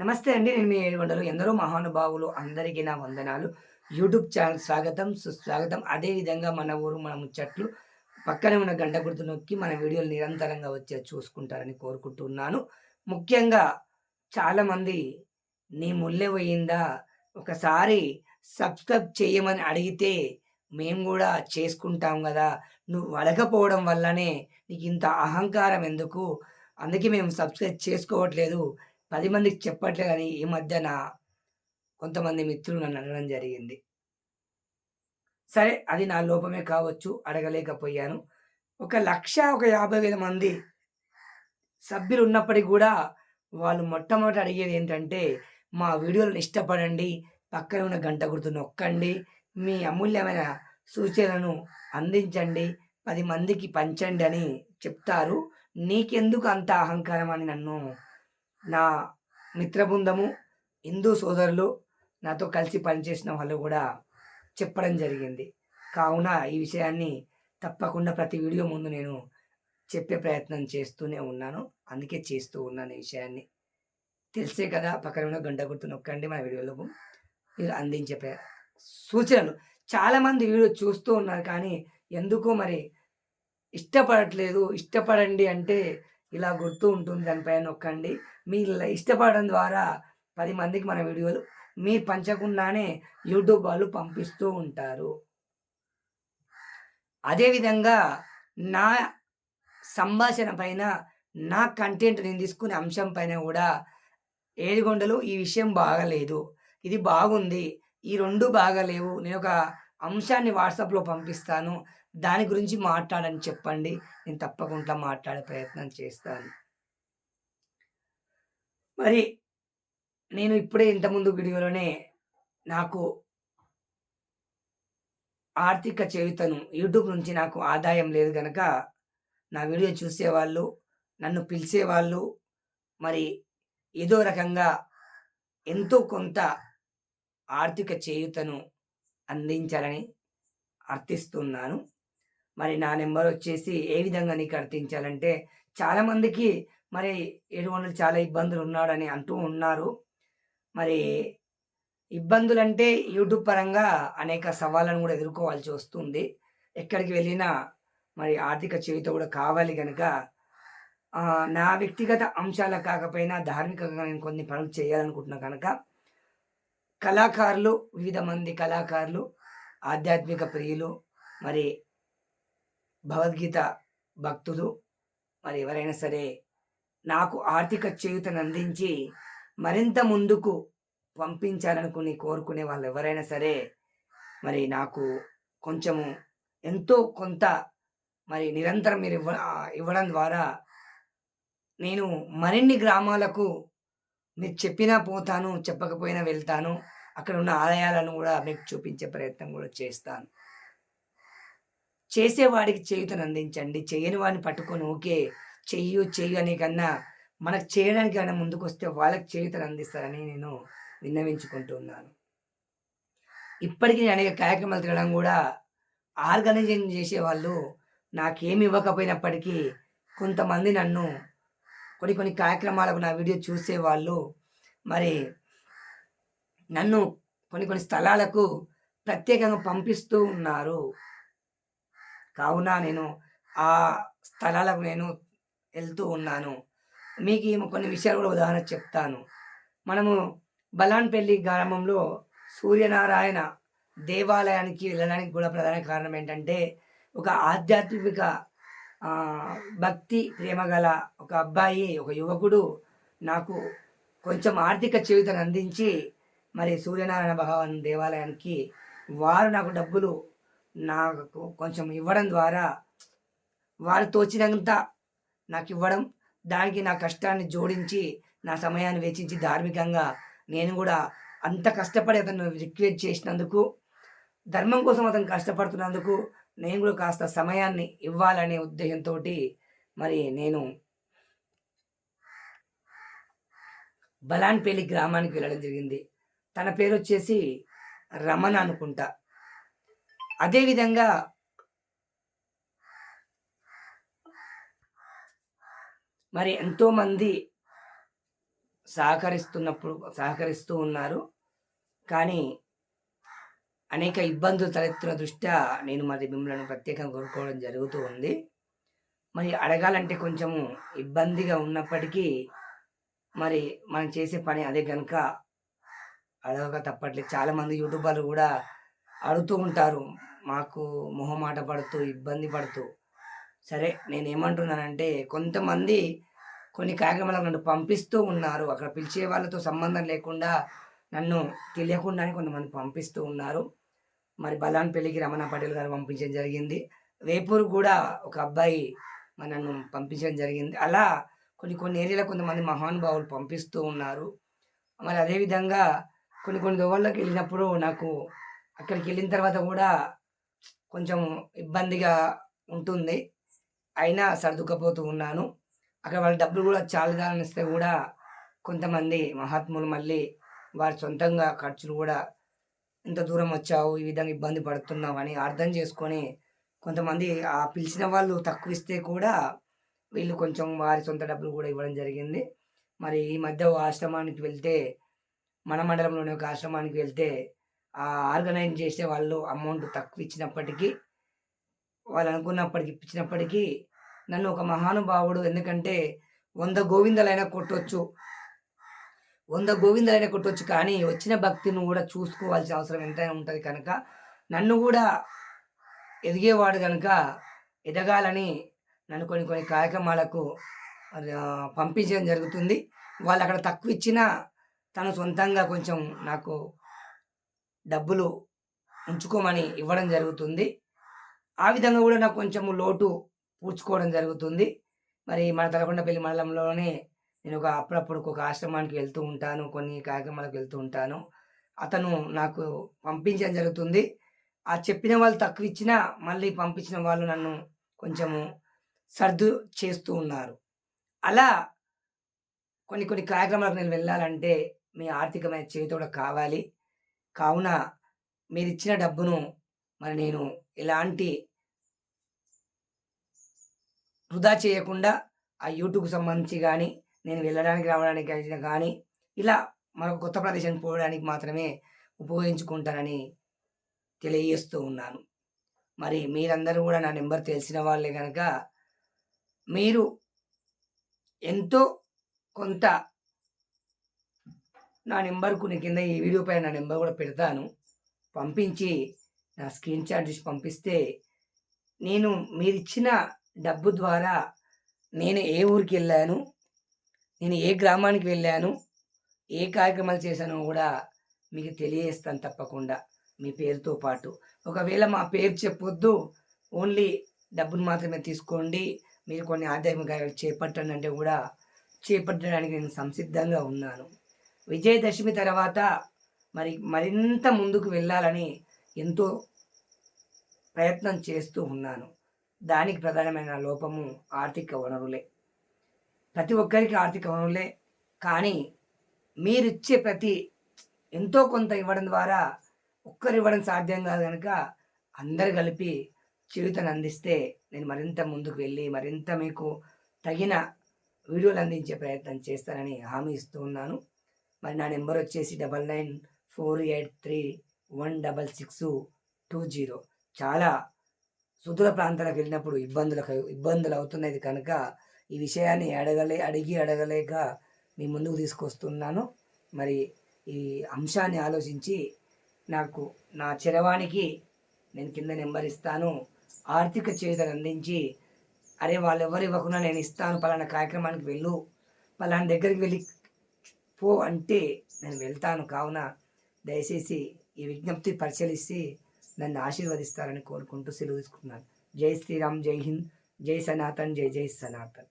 నమస్తే అండి నేను మీ ఏడుగుంటారు ఎందరో మహానుభావులు అందరికీ నా వందనాలు. యూట్యూబ్ ఛానల్ స్వాగతం సుస్వాగతం. అదేవిధంగా మన ఊరు మన ముచ్చట్లు పక్కనే ఉన్న గంట గుర్తు నొక్కి మన వీడియోలు నిరంతరంగా వచ్చే చూసుకుంటారని కోరుకుంటున్నాను ముఖ్యంగా చాలామంది నీ ముల్లె పోయిందా? ఒకసారి సబ్స్క్రైబ్ చేయమని అడిగితే మేము కూడా చేసుకుంటాం కదా. నువ్వు అడగపోవడం వల్లనే నీకు ఇంత అహంకారం ఎందుకు? అందుకే మేము సబ్స్క్రైబ్ చేసుకోవట్లేదు. పది మందికి చెప్పట్లే కానీ ఈ మధ్యన కొంతమంది మిత్రులు నన్ను అడగడం జరిగింది. సరే అది నా లోపమే కావచ్చు అడగలేకపోయాను. ఒక లక్ష ఒక యాభై వేల మంది సభ్యులు ఉన్నప్పటికీ కూడా వాళ్ళు మొట్టమొదటి అడిగేది ఏంటంటే మా వీడియోలను ఇష్టపడండి పక్కన ఉన్న గంట గుర్తు నొక్కండి మీ అమూల్యమైన సూచనలను అందించండి పది మందికి పంచండి అని చెప్తారు. నీకెందుకు అంత అహంకారం అని నన్ను నా మిత్రబృందము హిందూ సోదరులు నాతో కలిసి పనిచేసిన వాళ్ళు కూడా చెప్పడం జరిగింది. కావున ఈ విషయాన్ని తప్పకుండా ప్రతి వీడియో ముందు నేను చెప్పే ప్రయత్నం చేస్తూనే ఉన్నాను. అందుకే చేస్తూ ఉన్నాను ఈ విషయాన్ని. తెలిసే కదా పక్కన ఉన్న గంట గుర్తు నొక్కండి మన వీడియోలకు మీరు అందించే ప్ర సూచనలు. చాలామంది వీడియో చూస్తూ ఉన్నారు కానీ ఎందుకో మరి ఇష్టపడట్లేదు. ఇష్టపడండి అంటే ఇలా గుర్తు ఉంటుంది దానిపైన నొక్కండి. మీ ఇష్టపడడం ద్వారా పది మందికి మన వీడియోలు మీ పంచకుండానే యూట్యూబ్ వాళ్ళు పంపిస్తూ ఉంటారు. అదేవిధంగా నా సంభాషణ పైన నా కంటెంట్ నేను తీసుకునే అంశం పైన కూడా ఏడుగొండలు ఈ విషయం బాగలేదు. ఇది బాగుంది. ఈ రెండు బాగలేవు. నేను ఒక అంశాన్ని వాట్సాప్లో పంపిస్తాను. దాని గురించి మాట్లాడని చెప్పండి. నేను తప్పకుండా మాట్లాడే ప్రయత్నం చేస్తాను. మరి నేను ఇప్పుడే ఇంతకుముందు వీడియోలోనే నాకు ఆర్థిక చేయుతను యూట్యూబ్ నుంచి నాకు ఆదాయం లేదు కనుక నా వీడియో చూసేవాళ్ళు నన్ను పిలిచేవాళ్ళు మరి ఏదో రకంగా ఎంతో కొంత ఆర్థిక చేయుతను అందించాలని అర్థిస్తున్నాను. మరి నా నెంబర్ వచ్చేసి ఏ విధంగా నీకు అర్థించాలంటే చాలామందికి మరి ఏడు చాలా ఇబ్బందులు ఉన్నాడని అంటూ ఉన్నారు. మరి ఇబ్బందులంటే యూట్యూబ్ పరంగా అనేక సవాళ్ళను కూడా ఎదుర్కోవాల్సి వస్తుంది. ఎక్కడికి వెళ్ళినా మరి ఆర్థిక చేయుత కూడా కావాలి కనుక నా వ్యక్తిగత అంశాలకు కాకపోయినా ధార్మికంగా నేను కొన్ని పనులు చేయాలనుకుంటున్నా కనుక కళాకారులు వివిధ మంది కళాకారులు ఆధ్యాత్మిక ప్రియులు మరి భగవద్గీత భక్తులు మరి ఎవరైనా సరే నాకు ఆర్థిక చేయుతను అందించి మరింత ముందుకు పంపించాలనుకుని కోరుకునే వాళ్ళు ఎవరైనా సరే మరి నాకు కొంచెము ఎంతో కొంత మరి నిరంతరం మీరు ఇవ్వ ఇవ్వడం ద్వారా నేను మరిన్ని గ్రామాలకు మీరు చెప్పినా పోతాను చెప్పకపోయినా వెళ్తాను. అక్కడ ఉన్న ఆలయాలను కూడా మీకు చూపించే ప్రయత్నం కూడా చేస్తాను. చేసేవాడికి చేయుతను అందించండి. చేయని వాడిని పట్టుకొని ఓకే చెయ్యు చెయ్యు అనే కన్నా మనకు చేయడానికి అయినా ముందుకు వస్తే వాళ్ళకి చేయుతను అందిస్తారని నేను విన్నవించుకుంటున్నాను. ఇప్పటికీ నేను అనేక కార్యక్రమాలు తిరగడం కూడా ఆర్గనైజేషన్ చేసేవాళ్ళు నాకేమి ఇవ్వకపోయినప్పటికీ కొంతమంది నన్ను కొన్ని కొన్ని కార్యక్రమాలకు నా వీడియో చూసేవాళ్ళు. మరి నన్ను కొన్ని కొన్ని స్థలాలకు ప్రత్యేకంగా పంపిస్తూ ఉన్నారు. కావున నేను ఆ స్థలాలకు నేను వెళ్తూ ఉన్నాను. మీకు ఈ కొన్ని విషయాలు కూడా ఉదాహరణ చెప్తాను. మనము బలాన్పల్లి గ్రామంలో సూర్యనారాయణ దేవాలయానికి వెళ్ళడానికి కూడా ప్రధాన కారణం ఏంటంటే ఒక ఆధ్యాత్మిక భక్తి ప్రేమ గల ఒక అబ్బాయి ఒక యువకుడు నాకు కొంచెం ఆర్థిక చేయుతను అందించి మరి సూర్యనారాయణ భగవాన్ దేవాలయానికి వారు నాకు డబ్బులు నాకు కొంచెం ఇవ్వడం ద్వారా వారు తోచినంత నాకు ఇవ్వడం దానికి నా కష్టాన్ని జోడించి నా సమయాన్ని వెచ్చించి ధార్మికంగా నేను కూడా అంత కష్టపడి అతను రిక్వెస్ట్ చేసినందుకు ధర్మం కోసం అతను కష్టపడుతున్నందుకు నేను కూడా కాస్త సమయాన్ని ఇవ్వాలనే ఉద్దేశంతో మరి నేను బలాన్పేలి గ్రామానికి వెళ్ళడం జరిగింది. తన పేరు వచ్చేసి రమణ అనుకుంటా. అదేవిధంగా మరి ఎంతోమంది సహకరిస్తున్నప్పుడు సహకరిస్తూ ఉన్నారు. కానీ అనేక ఇబ్బందులు తలెత్తున దృష్ట్యా నేను మరి మిమ్మల్ని ప్రత్యేకంగా కోరుకోవడం జరుగుతూ ఉంది. మరి అడగాలంటే కొంచెము ఇబ్బందిగా ఉన్నప్పటికీ మరి మనం చేసే పని అదే కనుక అడగక తప్పట్లేదు. చాలామంది యూట్యూబర్లు కూడా అడుగుతూ ఉంటారు. మాకు మొహమాట పడుతూ ఇబ్బంది పడుతూ. సరే నేను ఏమంటున్నానంటే కొంతమంది కొన్ని కార్యక్రమాలకు నన్ను పంపిస్తూ ఉన్నారు. అక్కడ పిలిచే వాళ్ళతో సంబంధం లేకుండా నన్ను తెలియకుండానే కొంతమంది పంపిస్తూ ఉన్నారు. మరి బలాన్ పెళ్ళికి రమణ పటేల్ గారు పంపించడం జరిగింది. వేపూరు కూడా ఒక అబ్బాయి మరి నన్ను పంపించడం జరిగింది. అలా కొన్ని కొన్ని ఏరియాలో కొంతమంది మహానుభావులు పంపిస్తూ ఉన్నారు. మరి అదేవిధంగా కొన్ని కొన్ని దోవళ్ళకి వెళ్ళినప్పుడు నాకు అక్కడికి వెళ్ళిన తర్వాత కూడా కొంచెం ఇబ్బందిగా ఉంటుంది. అయినా సర్దుకపోతూ ఉన్నాను. అక్కడ వాళ్ళ డబ్బులు కూడా చాలుగా ఇస్తే కూడా కొంతమంది మహాత్ములు మళ్ళీ వారి సొంతంగా ఖర్చులు కూడా ఇంత దూరం వచ్చావు ఈ విధంగా ఇబ్బంది పడుతున్నావు అని అర్థం చేసుకొని కొంతమంది ఆ పిలిచిన వాళ్ళు తక్కువ ఇస్తే కూడా వీళ్ళు కొంచెం వారి సొంత డబ్బులు కూడా ఇవ్వడం జరిగింది. మరి ఈ మధ్య ఆశ్రమానికి వెళ్తే మన మండలంలోని ఒక ఆశ్రమానికి వెళ్తే ఆర్గనైజ్ చేసే వాళ్ళు అమౌంట్ తక్కువ ఇచ్చినప్పటికీ వాళ్ళు అనుకున్నప్పటికీ ఇప్పించినప్పటికీ నన్ను ఒక మహానుభావుడు. ఎందుకంటే వంద గోవిందలైనా కొట్టొచ్చు. వంద గోవిందలైనా కొట్టొచ్చు. కానీ వచ్చిన భక్తిని కూడా చూసుకోవాల్సిన అవసరం ఎంతైనా ఉంటుంది కనుక నన్ను కూడా ఎదిగేవాడు కనుక ఎదగాలని నన్ను కొన్ని కొన్ని కార్యక్రమాలకు పంపించడం జరుగుతుంది. వాళ్ళు అక్కడ తక్కువ ఇచ్చినా తను సొంతంగా కొంచెం నాకు డబ్బులు ఉంచుకోమని ఇవ్వడం జరుగుతుంది. ఆ విధంగా కూడా నాకు కొంచెం లోటు పూడ్చుకోవడం జరుగుతుంది. మరి మన తలకొండపల్లి మండలంలోనే నేను ఒక అప్పుడప్పుడు ఒక ఆశ్రమానికి వెళ్తూ ఉంటాను. కొన్ని కార్యక్రమాలకు వెళ్తూ ఉంటాను. అతను నాకు పంపించడం జరుగుతుంది. ఆ చెప్పిన వాళ్ళు తక్కువ ఇచ్చినా మళ్ళీ పంపించిన వాళ్ళు నన్ను కొంచెము సర్దు చేస్తూ ఉన్నారు. అలా కొన్ని కొన్ని కార్యక్రమాలకు నేను వెళ్ళాలంటే మీ ఆర్థికమైన చేతి కూడా కావాలి. కావున మీరు ఇచ్చిన డబ్బును మరి నేను ఎలాంటి వృధా చేయకుండా ఆ యూట్యూబ్కి సంబంధించి కానీ నేను వెళ్ళడానికి రావడానికి అయినా కానీ ఇలా మరొక కొత్త ప్రదేశానికి పోవడానికి మాత్రమే ఉపయోగించుకుంటానని తెలియజేస్తూ ఉన్నాను. మరి మీరందరూ కూడా నా నెంబర్ తెలిసిన వాళ్ళే కనుక మీరు ఎంతో కొంత నా నెంబర్కు నేను కింద ఈ వీడియో పైన నా నెంబర్ కూడా పెడతాను. పంపించి నా స్క్రీన్ షాట్ పంపిస్తే నేను మీరిచ్చిన డబ్బు ద్వారా నేను ఏ ఊరికి వెళ్ళాను నేను ఏ గ్రామానికి వెళ్ళాను ఏ కార్యక్రమాలు చేశానో కూడా మీకు తెలియజేస్తాను తప్పకుండా మీ పేరుతో పాటు. ఒకవేళ మా పేరు చెప్పొద్దు ఓన్లీ డబ్బును మాత్రమే తీసుకోండి. మీరు కొన్ని ఆధ్యాత్మిక కార్యాలు చేపట్టండి అంటే కూడా చేపట్టడానికి నేను సంసిద్ధంగా ఉన్నాను. విజయదశమి తర్వాత మరి మరింత ముందుకు వెళ్ళాలని ఎంతో ప్రయత్నం చేస్తూ ఉన్నాను. దానికి ప్రధానమైన లోపము ఆర్థిక వనరులే. ప్రతి ఒక్కరికి ఆర్థిక వనరులే. కానీ మీరిచ్చే ప్రతి ఎంతో కొంత ఇవ్వడం ద్వారా ఒక్కరు ఇవ్వడం సాధ్యం కాదు కనుక అందరు కలిపి చేయుతను అందిస్తే నేను మరింత ముందుకు వెళ్ళి మరింత మీకు తగిన వీడియోలు అందించే ప్రయత్నం చేస్తానని హామీ ఇస్తూ ఉన్నాను. మరి నా నెంబర్ వచ్చేసి double nine four eight three one double six two zero. చాలా సుదూర ప్రాంతాలకు వెళ్ళినప్పుడు ఇబ్బందులకు ఇబ్బందులు అవుతున్నది కనుక ఈ విషయాన్ని అడగలే అడిగి అడగలేక మీ ముందుకు తీసుకొస్తున్నాను. మరి ఈ అంశాన్ని ఆలోచించి నాకు నా చరవానికి నేను కింద నెంబర్ ఇస్తాను. ఆర్థిక చేతలు అందించి అరే వాళ్ళు ఎవరు ఇవ్వకుండా నేను ఇస్తాను పలానా కార్యక్రమానికి వెళ్ళు పలానా దగ్గరికి వెళ్ళి పో అంటే నేను వెళ్తాను. కావున దయచేసి ఈ విజ్ఞప్తి పరిశీలిస్తే నన్ను ఆశీర్వదిస్తారని కోరుకుంటూ సెలవు తీసుకుంటున్నాను. జై శ్రీరామ్ జై హింద్. జై సనాతన్ జై జై సనాతన్.